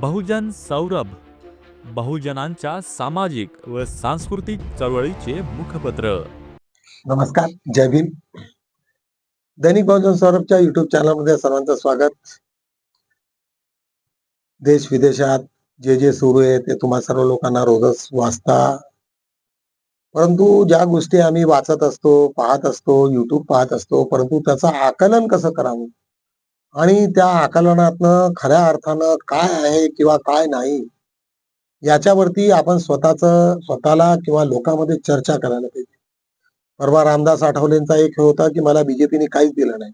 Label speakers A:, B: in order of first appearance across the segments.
A: बहुजन सौरभ बहुजनांच्या सामाजिक व सांस्कृतिक चळवळीचे मुखपत्र.
B: नमस्कार जय भीम. दैनिक बहुजन सौरभच्या युट्यूब चॅनलमध्ये सर्वांचं स्वागत. देश विदेशात जे जे सुरू आहे ते तुम्हा सर्व लोकांना रोजच वाचता. परंतु ज्या गोष्टी आम्ही वाचत असतो पाहत असतो युट्यूब पाहत असतो परंतु त्याचं आकलन कसं करावं? आणि त्या आकलनातनं खऱ्या अर्थानं काय आहे किंवा काय नाही याच्यावरती आपण स्वतःच स्वतःला किंवा लोकांमध्ये चर्चा करायला पाहिजे. परवा रामदास आठवलेंचा एक हे होता की मला बीजेपीने काहीच दिलं नाही.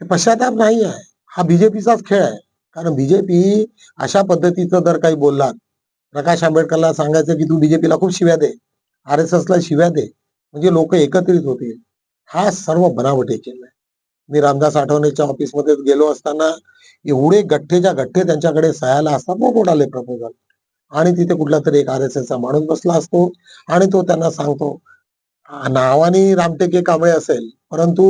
B: हे पश्चाताप नाही आहे. हा बीजेपीचाच खेळ आहे. कारण बीजेपी अशा पद्धतीचं जर काही बोललात प्रकाश आंबेडकरला सांगायचं की तू बीजेपीला खूप शिव्या दे आर एस ला शिव्या दे म्हणजे लोक एकत्रित होतील. हा सर्व बनावटी खेळ आहे मी रामदास आठवलेच्या ऑफिसमध्ये गेलो असताना एवढे गठ्ठेच्या गठ्ठे त्यांच्याकडे सह्याला असतात मोठमोठाले प्रपोजल? आणि तिथे कुठला तरी एक आर एस चा माणूस बसला असतो आणि तो त्यांना सांगतो नावाने रामटेके कांबळे असेल परंतु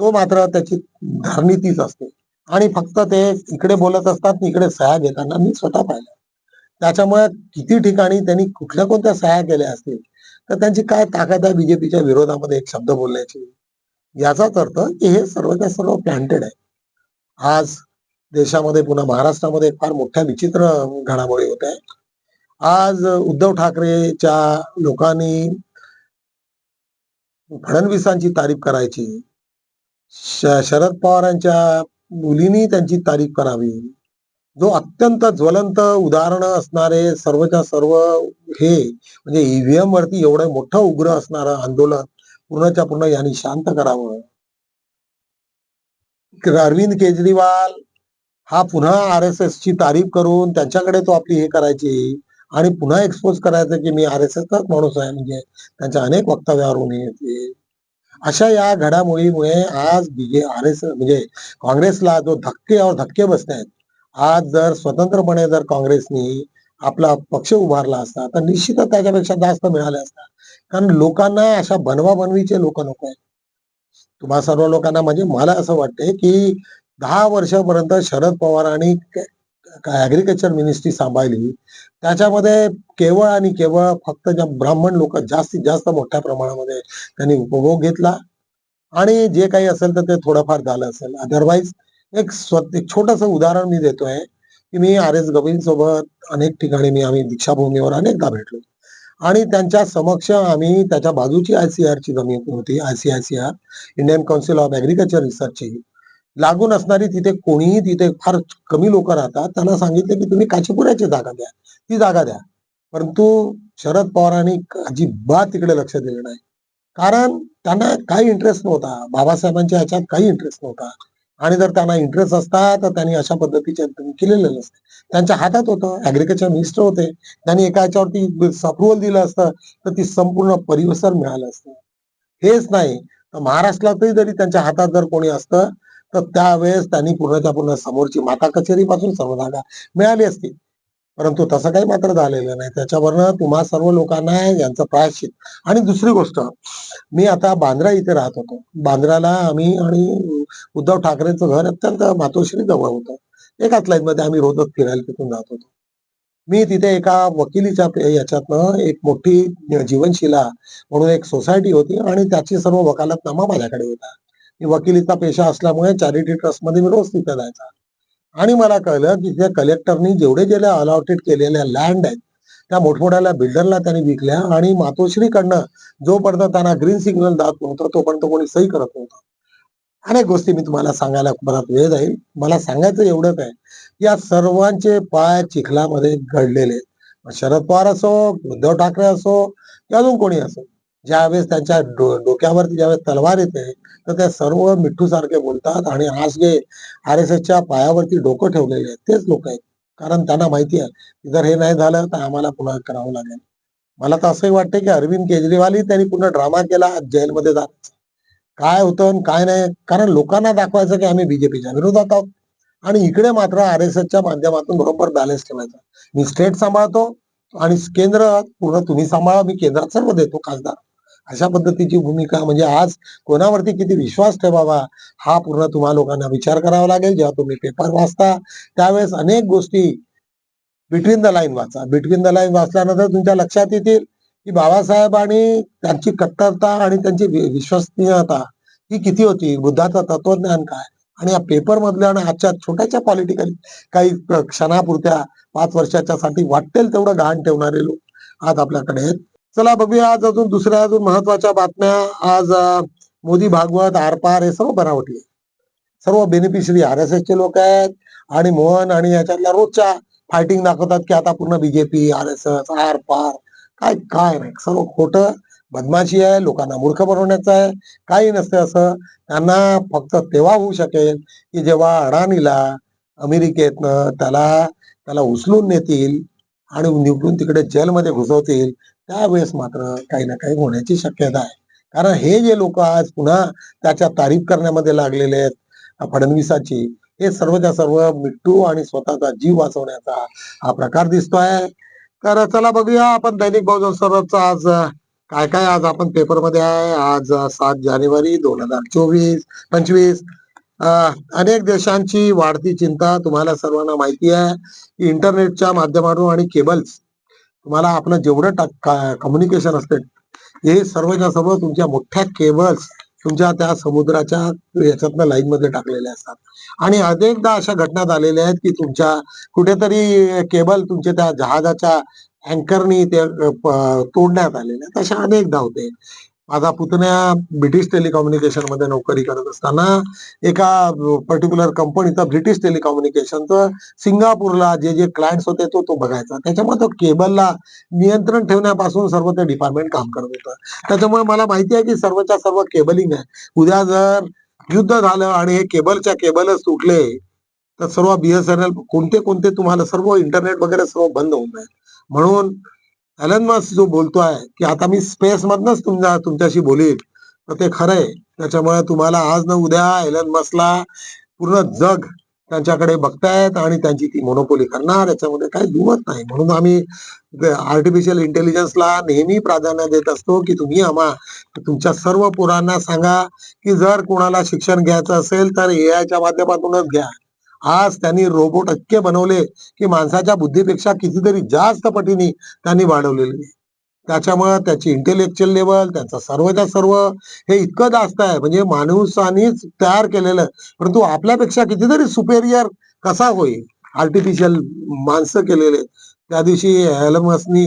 B: तो मात्र त्याची धारणी तीच असते. आणि फक्त ते इकडे बोलत असतात इकडे सह्या घेताना मी स्वतः पाहिलं. त्याच्यामुळे किती ठिकाणी त्यांनी कुठल्या कोणत्या सह्या केल्या असतील तर त्यांची काय ताकद आहे बीजेपीच्या विरोधामध्ये एक शब्द बोलण्याची? याचाच अर्थ की हे सर्वच्या सर्व प्लॅन्टेड आहे आज देशामध्ये पुन्हा महाराष्ट्रामध्ये फार मोठ्या विचित्र घडामोडी होत आहे आज उद्धव ठाकरेच्या लोकांनी फडणवीसांची तारीफ करायची श- शरद पवारांच्या मुलींनी त्यांची तारीफ करावी. जो अत्यंत ज्वलंत उदाहरण असणारे सर्वच्या सर्व हे म्हणजे ईव्हीएम वरती एवढं मोठं उग्र असणारं आंदोलन पूर्णच्या पूर्ण यांनी शांत करावं. अरविंद केजरीवाल हा पुन्हा आर एस एस ची तारीफ करून त्यांच्याकडे तो आपली हे करायची आणि पुन्हा एक्सपोज करायचं की मी आर एस एसचाच माणूस आहे म्हणजे त्यांच्या अनेक वक्तव्यावरून येते अशा या घडामोडीमुळे आज बीजे आर एस म्हणजे काँग्रेसला जो धक्के धक्के बसत आहेत आज जर स्वतंत्रपणे जर काँग्रेसनी आपला पक्ष उभारला असता तर निश्चितच त्याच्यापेक्षा जास्त मिळाले असतात कारण लोकांना अशा बनवा बनवीचे लोक नको आहेत. तुम्हा सर्व लोकांना म्हणजे मला असं वाटतंय की दहा वर्षापर्यंत शरद पवारांनी ऍग्रिकल्चर मिनिस्ट्री सांभाळली. त्याच्यामध्ये केवळ आणि केवळ फक्त ज्या ब्राह्मण लोक जास्तीत जास्त मोठ्या प्रमाणामध्ये त्यांनी उपभोग घेतला. आणि जे काही असेल तर ते थोडंफार झालं असेल. अदरवाईज एक स्व एक छोटस उदाहरण मी देतोय की मी आर एस सोबत अनेक ठिकाणी मी आम्ही दीक्षाभूमीवर अनेकदा भेटलो. आणि त्यांच्या समक्ष आम्ही त्याच्या बाजूची आयसीआर ची जमीन होती आयसीआयसीआर इंडियन काउन्सिल ऑफ ऍग्रिकल्चर रिसर्चची लागून असणारी तिथे कोणीही तिथे फार कमी लोक राहतात त्यांना सांगितले की तुम्ही काचीपुऱ्याची जागा द्या ती जागा द्या. परंतु शरद पवारांनी अजिबात तिकडे लक्ष दिलं नाही. कारण त्यांना काही इंटरेस्ट नव्हता बाबासाहेबांच्या ह्याच्यात काही इंटरेस्ट नव्हता. आणि जर त्यांना इंटरेस्ट असता तर त्यांनी अशा पद्धतीचे केलेले नसते. त्यांच्या हातात होतं. ऍग्रिकल्चर मिनिस्टर होते. त्यांनी एका याच्यावरती अप्रुव्हल दिलं असतं तर ती संपूर्ण परिसर मिळालं असतं. हेच नाही. तर महाराष्ट्रातही जरी त्यांच्या हातात जर कोणी असतं तर त्यावेळेस त्यांनी पूर्णच्या पूर्ण समोरची माता कचेरीपासून सर्व जागा मिळाली असती. परंतु तसं काही मात्र झालेलं नाही. त्याच्यावरनं तुम्हा सर्व लोकांना यांचं प्रायश्चित. आणि दुसरी गोष्ट मी आता बांद्रा इथे राहत होतो. बांद्राला आम्ही आणि उद्धव ठाकरेंचं घर अत्यंत मातोश्री जवळ होतं. एकाच लाईनमध्ये आम्ही रोजच फिरायला तिथून जात होतो. मी तिथे एका वकिलीच्या याच्यातनं एक मोठी जीवनशिला म्हणून एक सोसायटी होती आणि त्याची सर्व वकालतनामा माझ्याकडे होता. मी वकिलीचा पेशा असल्यामुळे चॅरिटी ट्रस्टमध्ये मी रोज तिथे जायचा. आणि मला कळलं की त्या कलेक्टरनी जेवढे जेवढे अलॉटेड केलेल्या लँड आहेत त्या मोठमोठ्या बिल्डरला त्यांनी विकल्या आणि मातोश्रीकडनं जोपर्यंत त्यांना ग्रीन सिग्नल जात नव्हतं तोपर्यंत कोणी सही करत नव्हतं. अनेक गोष्टी मी तुम्हाला सांगायला बराच वेळ जाईल. मला सांगायचं एवढंच आहे या सर्वांचे पाय चिखलामध्ये घडलेले आहेत. शरद पवार असो उद्धव ठाकरे असो की अजून कोणी असो. ज्यावेळेस त्यांच्या डोक्यावरती ज्यावेळेस तलवार येते तर त्या सर्व मिठ्ठू सारखे बोलतात आणि आज जे आर एस एसच्या पायावरती डोकं ठेवलेले आहेत. तेच लोक आहेत. कारण त्यांना माहिती आहे जर हे नाही झालं तर आम्हाला पुन्हा करावं लागेल. मला तर असंही वाटतं की अरविंद केजरीवालही त्यांनी पुन्हा ड्रामा केला जेलमध्ये जात काय होतं आणि काय नाही कारण लोकांना दाखवायचं की आम्ही बीजेपीच्या विरोधात आहोत. आणि इकडे मात्र आर एस एसच्या माध्यमातून बरोबर बॅलन्स ठेवायचा. मी स्टेट सांभाळतो आणि केंद्र पूर्ण तुम्ही सांभाळा मी केंद्रात सर्व देतो खासदार. अशा पद्धतीची भूमिका म्हणजे आज कोणावरती किती विश्वास ठेवावा हा पूर्ण तुम्हा लोकांना विचार करावा लागेल. जेव्हा तुम्ही पेपर वाचता त्यावेळेस अनेक गोष्टी बिटवीन द लाईन वाचा. बिटवीन द लाईन वाचल्यानंतर तुमच्या लक्षात येतील की बाबासाहेब आणि त्यांची कट्टरता आणि त्यांची विश्वसनीयता ही किती होती? बुद्धाचं तत्वज्ञान काय? आणि या पेपर मधल्या आणि आजच्या छोट्याच्या पॉलिटिकल काही क्षणापुरत्या पाच वर्षाच्या साठी वाटेल तेवढं गहाण ठेवणारे लोक आज आपल्याकडे आहेत. चला बघूया आज अजून दुसऱ्या अजून महत्त्वाच्या बातम्या. आज मोदी भागवत आरपार हे सर्व बनावटले सर्व बेनिफिशरी आर एस चे लोक आहेत आणि मोहन आणि याच्यातल्या रोजच्या फायटिंग दाखवतात की आता पूर्ण बीजेपी आर एस एस आर पार काय काय नाही. सर्व खोटं बदमाशी आहे लोकांना मूर्ख बनवण्याचं आहे. काही नसते असं. त्यांना फक्त तेव्हा होऊ शकेल की जेव्हा अडाणीला अमेरिकेतनं त्याला त्याला उचलून नेतील आणि निवडून तिकडे जेलमध्ये घुसवतील. त्यावेळेस मात्र काही ना काही होण्याची शक्यता आहे. कारण हे जे लोक आज पुन्हा त्याच्या तारीफ करण्यामध्ये लागलेले आहेत फडणवीसाची हे सर्वच्या सर्व मिट्टू आणि स्वतःचा जीव वाचवण्याचा हा प्रकार दिसतोय. तर चला बघूया आपण दैनिक बहुजन सरळचा आज काय काय आज आपण पेपरमध्ये आहे. आज सात जानेवारी दोन हजार चोवीस पंचवीस. अनेक देशांची वाढती चिंता तुम्हाला सर्वांना माहिती आहे. इंटरनेटच्या माध्यमातून आणि केबल्स तुम्हाला आपलं जेवढं कम्युनिकेशन असते हे सर्वच्या सर्व तुमच्या मोठ्या केबल्स तुमच्या त्या समुद्राच्या याच्यातनं लाईन मध्ये टाकलेले असतात. आणि अनेकदा अशा घटना झालेल्या आहेत की तुमच्या कुठेतरी केबल तुमच्या त्या जहाजाच्या अँकरनी ते तोडण्यात आलेल्या आहेत. अशा अनेकदा होते. माझा पुतण्या ब्रिटिश टेलिकम्युनिकेशनमध्ये नोकरी करत असताना एका पर्टिक्युलर कंपनीचं ब्रिटिश टेलिकम्युनिकेशनचं सिंगापूरला जे जे क्लायंट्स होते तो तो बघायचा. त्याच्यामुळे तो केबलला नियंत्रण ठेवण्यापासून सर्व ते डिपार्टमेंट काम करत होतं. त्याच्यामुळे मला माहिती आहे की सर्वच्या सर्व केबलिंग आहे. उद्या जर युद्ध झालं आणि हे केबलच्या केबलच तुटले तर सर्व बीएसएनएल कोणते कोणते तुम्हाला सर्व इंटरनेट वगैरे सर्व बंद होऊन जाईल. म्हणून एलन मस्क जो बोलतोय की आता मी स्पेस मधनच तुमच्या तुमच्याशी बोलील तर ते खरंय. त्याच्यामुळे तुम्हाला आज न उद्या एलन मस्कला पूर्ण जग त्यांच्याकडे बघतायत आणि त्यांची ती मोनोपोली करणार. याच्यामध्ये काही दुमत नाही. म्हणून आम्ही आर्टिफिशियल इंटेलिजन्सला नेहमी प्राधान्य देत असतो की तुम्ही आम्हा तुमच्या सर्व पोरांना सांगा की जर कोणाला शिक्षण घ्यायचं असेल तर एआयच्या माध्यमातूनच घ्या. आज त्यांनी रोबोट अक्के बनवले की माणसाच्या बुद्धीपेक्षा कितीतरी जास्त पटीने त्यांनी वाढवलेले. आहे. त्याच्यामुळे त्याची इंटेलेक्च्युअल लेवल त्याचं सर्वच्या सर्व हे इतकं जास्त आहे. म्हणजे माणूसानीच तयार केलेलं. परंतु आपल्यापेक्षा कितीतरी सुपेरियर कसा होईल? आर्टिफिशियल माणसं केलेले. त्या दिवशी एलमसनी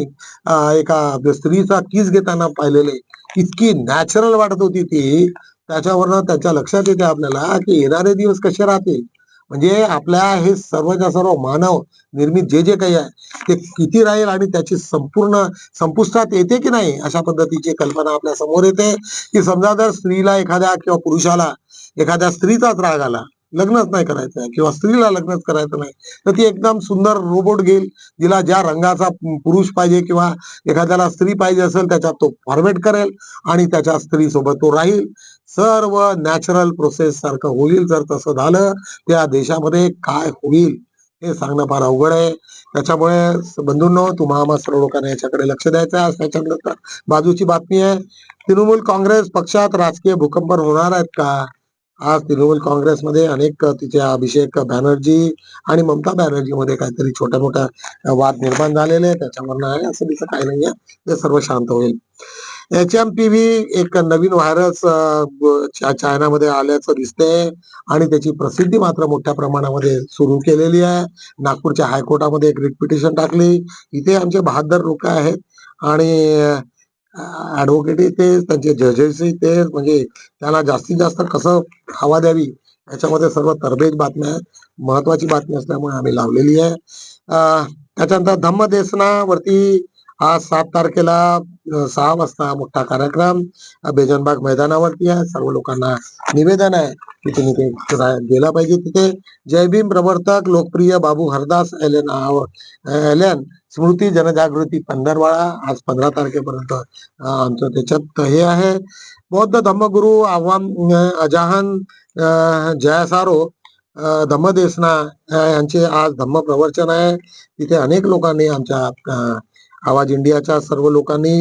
B: एका स्त्रीचा किस घेताना पाहिलेले. इतकी नॅचरल वाटत होती ती. त्याच्यावरनं त्याच्या लक्षात येते आपल्याला की येणारे दिवस कसे राहतील? म्हणजे आपल्या हे सर्वच्या सर्व मानव निर्मित जे जे काही आहे ते किती राहील आणि त्याची संपूर्ण संपुष्टात येते की नाही अशा पद्धतीची कल्पना आपल्यासमोर येते. की समजा जर स्त्रीला एखाद्या किंवा पुरुषाला एखाद्या स्त्रीचाच राग आला लग्नच नाही करायचं किंवा स्त्रीला लग्नच करायचं नाही तर ती एकदम सुंदर रोबोट घेईल जिला ज्या रंगाचा पुरुष पाहिजे किंवा एखाद्याला स्त्री पाहिजे असेल त्याच्यात तो फॉर्मेट करेल आणि त्याच्या स्त्रीसोबत तो राहील. सर्व नॅचरल प्रोसेस सारखं होईल जर तसं झालं त्या देशामध्ये काय होईल हे सांगणं फार अवघड आहे. त्याच्यामुळे बंधूंनो तुम्हा आम्हा सर्व लोकांना याच्याकडे लक्ष द्यायचं आहे. त्याच्यानंतर बाजूची बातमी आहे. तृणमूल काँग्रेस पक्षात राजकीय भूकंप होणार आहेत का? आज तृणमूल काँग्रेसमध्ये अनेक तिचे अभिषेक बॅनर्जी आणि ममता बॅनर्जी मध्ये काहीतरी छोट्या मोठ्या वाद निर्माण झालेले आहे त्याच्यावर आहे असं तिचं काही नाहीये ते सर्व शांत होईल. एच एम पी व्ही एक नवीन व्हायरस चायनामध्ये आल्याचं दिसतंय आणि त्याची प्रसिद्धी मात्र मोठ्या प्रमाणामध्ये सुरू केलेली आहे. नागपूरच्या हायकोर्टामध्ये एक रिट पिटिशन टाकली. इथे आमचे बहादर लोक आहेत आणि ऍडव्होकेट ते त्यांचे जजेस ते म्हणजे त्याला जास्तीत जास्त कसं हवा द्यावी याच्यामध्ये सर्व तरबेज बातम्या महत्वाची बातमी असल्यामुळे आम्ही लावलेली आहे. त्याच्यानंतर धम्मदेसनावरती आज सात तारखेला सहा वाजता मोठा कार्यक्रम बेजनबाग मैदानावरती आहे. सर्व लोकांना निवेदन आहे की तुम्ही ते गेला पाहिजे तिथे. जय भीम प्रवर्तक लोकप्रिय बाबू हरदास एलेन एलेन स्मृती जनजागृती पंधरवाडा आज पंधरा तारखेपर्यंत आमचं त्याच्यात हे आहे. बौद्ध धम्मगुरु आव्हान अं, अजाहन जयासारो धम्मदेसना यांचे आज धम्म प्रवचन आहे. तिथे अनेक लोकांनी आमच्या आवाज इंडियाच्या सर्व लोकांनी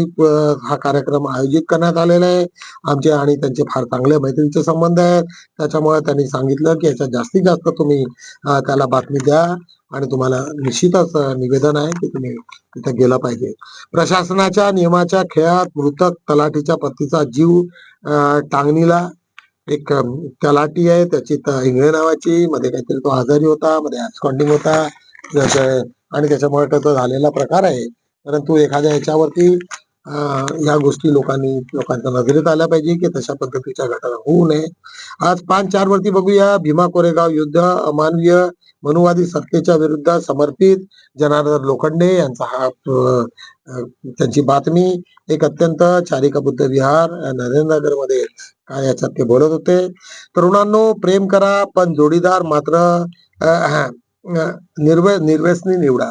B: हा कार्यक्रम आयोजित करण्यात आलेला आहे. आमचे आणि त्यांचे फार चांगले मैत्रीचे संबंध आहेत. त्याच्यामुळे त्यांनी सांगितलं की याच्यात जास्तीत जास्त तुम्ही त्याला बातमी द्या. आणि तुम्हाला निश्चितच निवेदन आहे की तुम्ही तिथे गेला पाहिजे. प्रशासनाच्या नियमाच्या खेळात मृतक तलाठीच्या पतीचा जीव टांगणीला एक तलाठी आहे. त्याची त- इंगळे नावाची मध्ये काहीतरी तो आजारी होता मध्ये ऍब्सकॉन्डिंग होता. आणि त्याच्यामुळे झालेला प्रकार आहे. परंतु एखाद्या याच्यावरती या गोष्टी लोकांनी लोकांच्या नजरेत आल्या पाहिजे की तशा पद्धतीच्या घटना होऊ नये. आज पाच चार वरती बघूया. भीमा कोरेगाव युद्ध अमानवीय मनुवादी सत्तेच्या विरुद्ध समर्पित जनार्दन लोखंडे यांचा हा त्यांची बातमी. एक अत्यंत चारिका बुद्ध विहार नरेंद्रनगरमध्ये काय याच्यात ते बोलत होते. तरुणांनो प्रेम करा पण जोडीदार मात्र निर्व अं, निर्वे निवडा.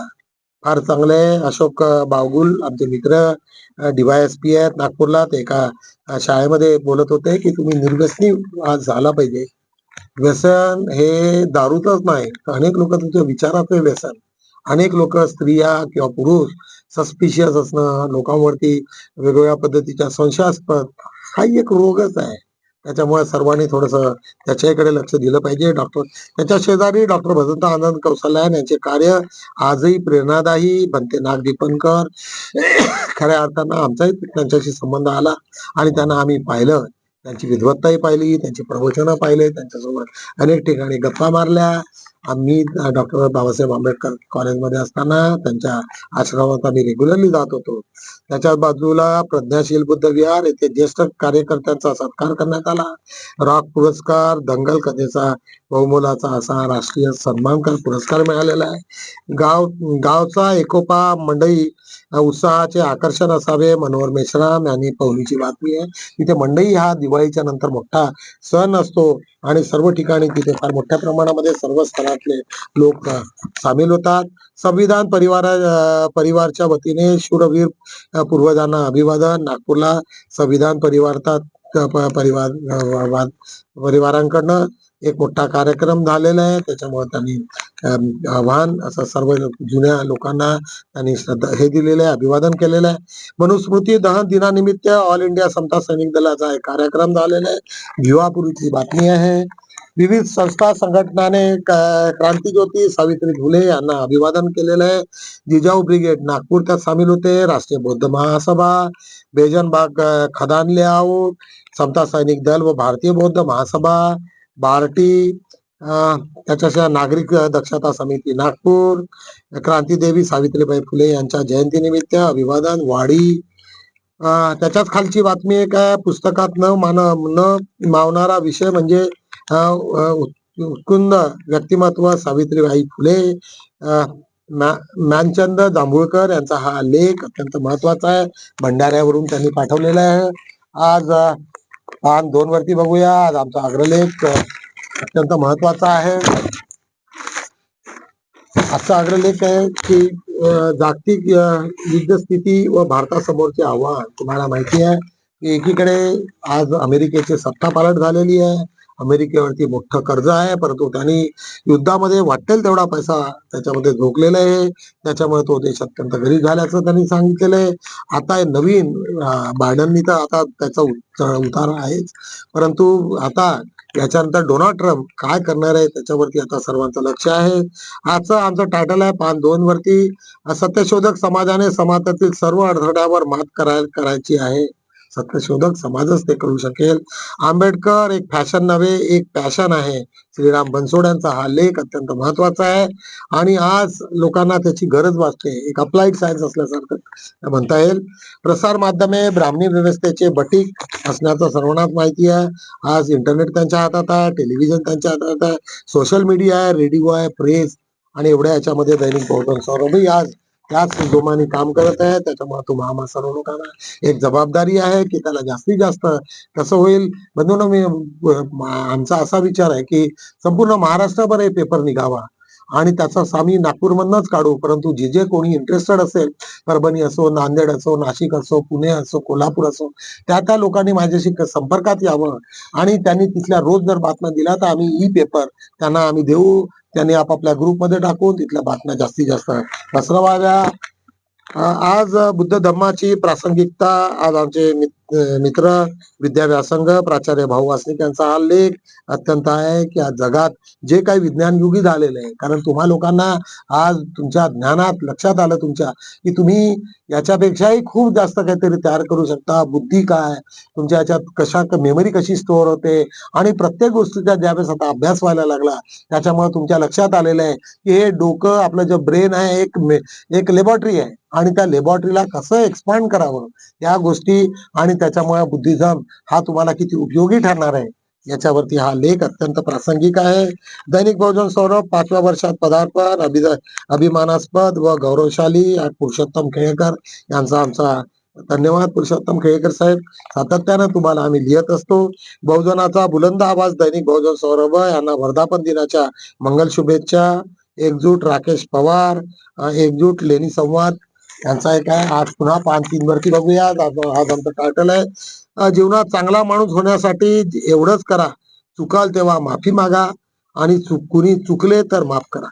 B: फार चांगले अशोक बावगुल आमचे मित्र डीवायएसपी आहेत. नागपूरला ते एका शाळेमध्ये बोलत होते की तुम्ही निर्व्यसनी आज झाला पाहिजे. व्यसन हे दारूचंच नाही. तर अनेक लोक तुमच्या विचाराचं व्यसन. अनेक लोक स्त्रिया किंवा पुरुष सस्पिशियस असणं लोकांवरती वेगवेगळ्या पद्धतीच्या संशयास्पद हा एक रोगच आहे. त्याच्यामुळे सर्वांनी थोडस त्याच्याकडे लक्ष दिलं पाहिजे. डॉक्टर त्याच्या शेजारी डॉक्टर भजंत आनंद कौशल्यान यांचे कार्य आजही प्रेरणादायी बनते. नाग दीपनकर खऱ्या अर्थानं आमचाही त्यांच्याशी संबंध आला आणि त्यांना आम्ही पाहिलं. त्यांची विद्वत्ताही पाहिली त्यांची प्रवचनं पाहिले त्यांच्यासोबत अनेक ठिकाणी गप्पा मारल्या. आम्ही डॉक्टर बाबासाहेब आंबेडकर कॉलेजमध्ये असताना त्यांच्या आश्रमात आम्ही रेग्युलरली जात होतो. त्याच्या बाजूला प्रज्ञाशील बुद्ध विहार येथे ज्येष्ठ कार्यकर्त्यांचा सत्कार करण्यात आला. रॉक पुरस्कार दंगल कथेचा बहुमोलाचा असा राष्ट्रीय सन्मानकर पुरस्कार मिळालेला आहे. गाव गावचा एकोपा मंडई उत्साहाचे आकर्षण असावे मनोहर मेश्राम यांनी पवनीची बातमी आहे. तिथे मंडई हा दिवाळीच्या नंतर मोठा सण असतो आणि सर्व ठिकाणी तिथे फार मोठ्या प्रमाणामध्ये सर्व परिवारातले लोक सामील होतात. संविधान परिवार परिवारच्या वतीने शूरवीर पूर्वजांना अभिवादन. नागपूरला संविधान परिवारात परिवार वा- परिवारांकडनं एक मोठा कार्यक्रम झालेला आहे. त्याच्यामुळे त्यांनी आव्हान असं सर्व जुन्या लोकांना त्यांनी श्रद्धा हे दिलेलं आहे अभिवादन केलेलं आहे. मनुस्मृती दहन दिनानिमित्त ऑल इंडिया समता सैनिक दलाचा एक कार्यक्रम झालेला आहे. भिवापुरीची बातमी आहे. विविध संस्था संघटनाने क्रांतीज्योती सावित्री फुले यांना अभिवादन केलेलं आहे. जिजाऊ ब्रिगेड नागपूर त्यात सामील होते? राष्ट्रीय बौद्ध महासभा बेजनबाग खदान लेआउट समता सैनिक दल व भारतीय बौद्ध महासभा बार्टी त्याच्याशिवाय नागरिक दक्षता समिती नागपूर क्रांतीदेवी सावित्रीबाई फुले यांच्या जयंतीनिमित्त अभिवादन वाडी त्याच्याच खालची बातमी एक आहे पुस्तकात न मान न मावणारा विषय म्हणजे उत्कुंद व्यक्तिमत्व सावित्रीबाई फुले ज्ञानचंद जांभूळकर यांचा हा लेख अत्यंत महत्त्वाचा आहे. भंडाऱ्यावरून त्यांनी पाठवलेला आहे. आज पान दोन वरती बघूया. आज आमचा अग्रलेख अत्यंत महत्त्वाचा आहे. आजचा अग्रलेख आहे की जागतिक युद्ध स्थिती व भारतासमोरचे आव्हान. तुम्हाला माहिती आहे की एकीकडे आज अमेरिकेची सत्ता पालट झालेली आहे. अमेरिकेवरती मोठं कर्ज आहे परंतु त्यांनी युद्धामध्ये वाटेल तेवढा पैसा त्याच्यामध्ये झोकलेला आहे. त्याच्यामुळे तो देश अत्यंत गरीब झाल्याचं त्यांनी सांगितलेलं आहे. आता नवीन बायडननी तर आता त्याचा उतार आहेच. परंतु आता याच्यानंतर डोनाल्ड ट्रम्प काय करणार आहे त्याच्यावरती आता सर्वांचं लक्ष आहे. आजचं आमचं टायटल आहे पान दोन वरती. सत्यशोधक समाजाने समाजातील सर्व अडथळ्यावर मात कराय करायची आहे. सत्यशोधक समाजच ते करू शकेल. आंबेडकर एक फॅशन नव्हे एक पॅशन आहे. श्रीराम बनसोड्यांचा हा लेख अत्यंत महत्त्वाचा आहे. आणि आज लोकांना त्याची गरज वाटते एक अप्लाइड सायन्स असल्यासारखं म्हणता येईल. प्रसार माध्यमे ब्राह्मणी व्यवस्थेचे बटीक असण्याचं सर्वांनाच माहिती आहे. आज इंटरनेट त्यांच्या हातात आहे टेलिव्हिजन त्यांच्या हातात आहे सोशल मीडिया आहे रेडिओ आहे प्रेस आणि एवढ्या याच्यामध्ये दैनिक पोर्टल सौरभही आज त्याच जोमाने काम करत आहे त्याच्यामुळे तुम्हा सर्व लोकांना एक जबाबदारी आहे की त्याला जास्तीत जास्त कसं होईल? बंधून मी आमचा असा विचार आहे की संपूर्ण महाराष्ट्रभर हे पेपर निघावा. आणि त्याचा आम्ही नागपूरमधनच काढू. परंतु जे जे कोणी इंटरेस्टेड असेल परभणी असो नांदेड असो नाशिक असो पुणे असो कोल्हापूर असो त्या त्या लोकांनी माझ्याशी संपर्कात यावं. आणि त्यांनी तिथल्या रोज जर बातम्या दिल्या तर आम्ही ई पेपर त्यांना आम्ही देऊ. त्यांनी आपापल्या ग्रुपमध्ये टाकून तिथल्या बातम्या जास्तीत जास्त पसरवाव्या. आज बुद्ध धम्माची प्रासंगिकता आज आमचे मित्र मित्र विद्या व्यासंग प्राचार्य भाऊ वासनिक यांचा हा लेख अत्यंत आहे की आज जगात जे काही विज्ञान युगी झालेलं आहे कारण तुम्हा लोकांना आज तुमच्या ज्ञानात लक्षात आलं तुमच्या की तुम्ही याच्यापेक्षाही खूप जास्त काहीतरी तयार करू शकता. बुद्धी काय? तुमच्या याच्यात कशा मेमरी कशी स्टोअर होते? आणि प्रत्येक गोष्टीचा ज्यावेळेस आता अभ्यास व्हायला लागला त्याच्यामुळे तुमच्या लक्षात आलेलं आहे की हे डोकं आपलं जे ब्रेन आहे एक एक लेबॉरेटरी आहे. आणि त्या लेबॉरेटरीला कसं एक्सपांड करावं? या गोष्टी आणि त्याच्यामुळे बुद्धिझम हा तुम्हाला किती उपयोगी ठरणार आहे? याच्यावरती हा लेख अत्यंत प्रासंगिक आहे. दैनिक बहुजन सौरभ पाचव्या वर्षात पदार्पण अभि अभिमानास्पद व गौरवशाली पुरुषोत्तम खेळेकर यांचा आमचा धन्यवाद. पुरुषोत्तम खेळकर साहेब सातत्यानं तुम्हाला आम्ही लिहित असतो. बहुजनाचा बुलंद आवाज दैनिक बहुजन सौरभ यांना वर्धापन दिनाच्या मंगल शुभेच्छा. एकजूट राकेश पवार एकजूट लेणी संवाद. यांचा एक आहे. आज पुन्हा पान तीन वरती बघूया. आज आज आमचं टायटल आहे जीवनात चांगला माणूस होण्यासाठी एवढंच करा. चुकाल तेव्हा माफी मागा आणि चुक कुणी चुकले तर माफ करा.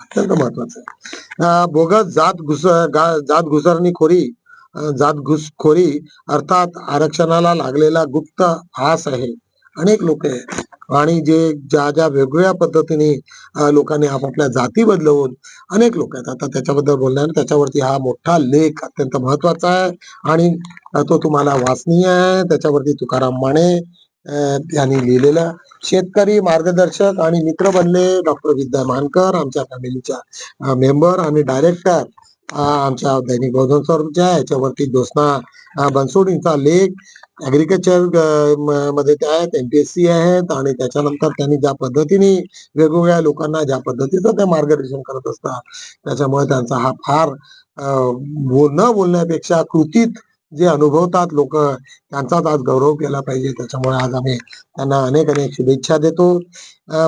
B: अत्यंत महत्वाचं आहे. बोगस जात घुस जात घुसरणी खोरी जात घुसखोरी अर्थात आरक्षणाला लागलेला गुप्त आस आहे. अनेक लोक आहेत. आणि जे ज्या ज्या वेगवेगळ्या पद्धतीने लोकांनी आपापल्या जाती बदलवून अनेक लोक आहेत. आता त्याच्याबद्दल बोलणार त्याच्यावरती हा मोठा लेख अत्यंत महत्त्वाचा आहे आणि तो तुम्हाला वाचनीय आहे. त्याच्यावरती तुकाराम माने यांनी लिहिलेला शेतकरी मार्गदर्शक आणि मित्र बनले डॉक्टर विद्या मानकर आमच्या फॅमिलीच्या मेंबर आणि डायरेक्टर. आमच्या दैनिक बहुजन स्वरूपच्या याच्यावरती ज्योत्ना बनसोडींचा लेख ऍग्रिकल्चरमध्ये त्या आहेत. एमपीएससी आहेत. आणि त्याच्यानंतर त्यांनी ज्या पद्धतीने वेगवेगळ्या लोकांना ज्या पद्धतीचं ते मार्गदर्शन करत असतात त्याच्यामुळे त्यांचा हा फार बोल न बोलण्यापेक्षा कृतीत जे अनुभवतात लोक त्यांचाच आज गौरव केला पाहिजे. त्याच्यामुळे आज आम्ही त्यांना अनेक अनेक शुभेच्छा देतो.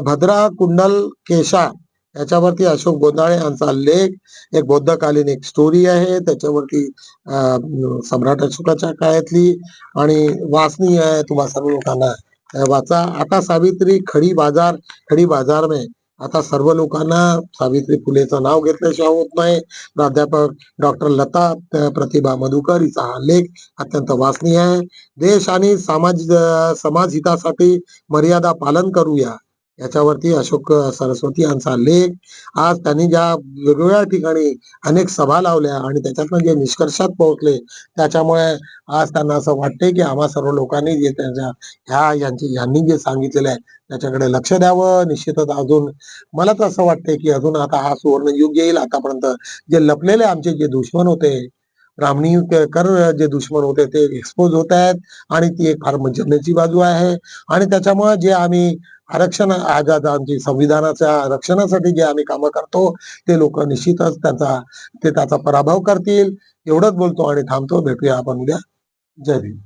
B: भद्रा कुंडल केशा याच्यावरती अशोक गोंदाळे यांचा लेख एक बौद्धकालीन एक स्टोरी आहे. त्याच्यावरती अं, सम्राट अशोकाच्या काळातली आणि वाचनीय आहे. तुम्हा सर्व लोकांना वाचा. आता सावित्री खडी बाजार खडी बाजार में आता सर्व लोकांना सावित्री फुलेचं नाव घेतल्याशिवाय होत नाही. प्राध्यापक डॉक्टर लता प्रतिभा मधुकर हिचा हा लेख अत्यंत वाचनीय आहे. देश आणि समाज समाज हितासाठी मर्यादा पालन करूया. याच्यावरती अशोक सरस्वती यांचा लेख. आज त्यांनी ज्या वेगवेगळ्या ठिकाणी अनेक सभा लावल्या आणि त्याच्यातनं जे निष्कर्षात पोहोचले त्याच्यामुळे आज त्यांना असं वाटतंय की आम्हा सर्व लोकांनी जे त्यांच्या ह्या यांची यांनी जे सांगितलेलं आहे त्याच्याकडे लक्ष द्यावं निश्चितच अजून. मला तर असं वाटतंय की अजून आता हा सुवर्ण युग येईल आतापर्यंत. जे लपलेले आमचे जे दुश्मन होते रामणी कर जे दुश्मन होते ते एक्सपोज होत आहेत आणि ती एक फार मज्जनेची बाजू आहे. आणि त्याच्यामुळे जे आम्ही आरक्षण आज आमची संविधानाच्या रक्षणासाठी जे आम्ही कामं करतो ते लोक निश्चितच त्याचा ते त्याचा पराभव करतील. एवढंच बोलतो आणि थांबतो. भेटूया आपण उद्या. जय भीम.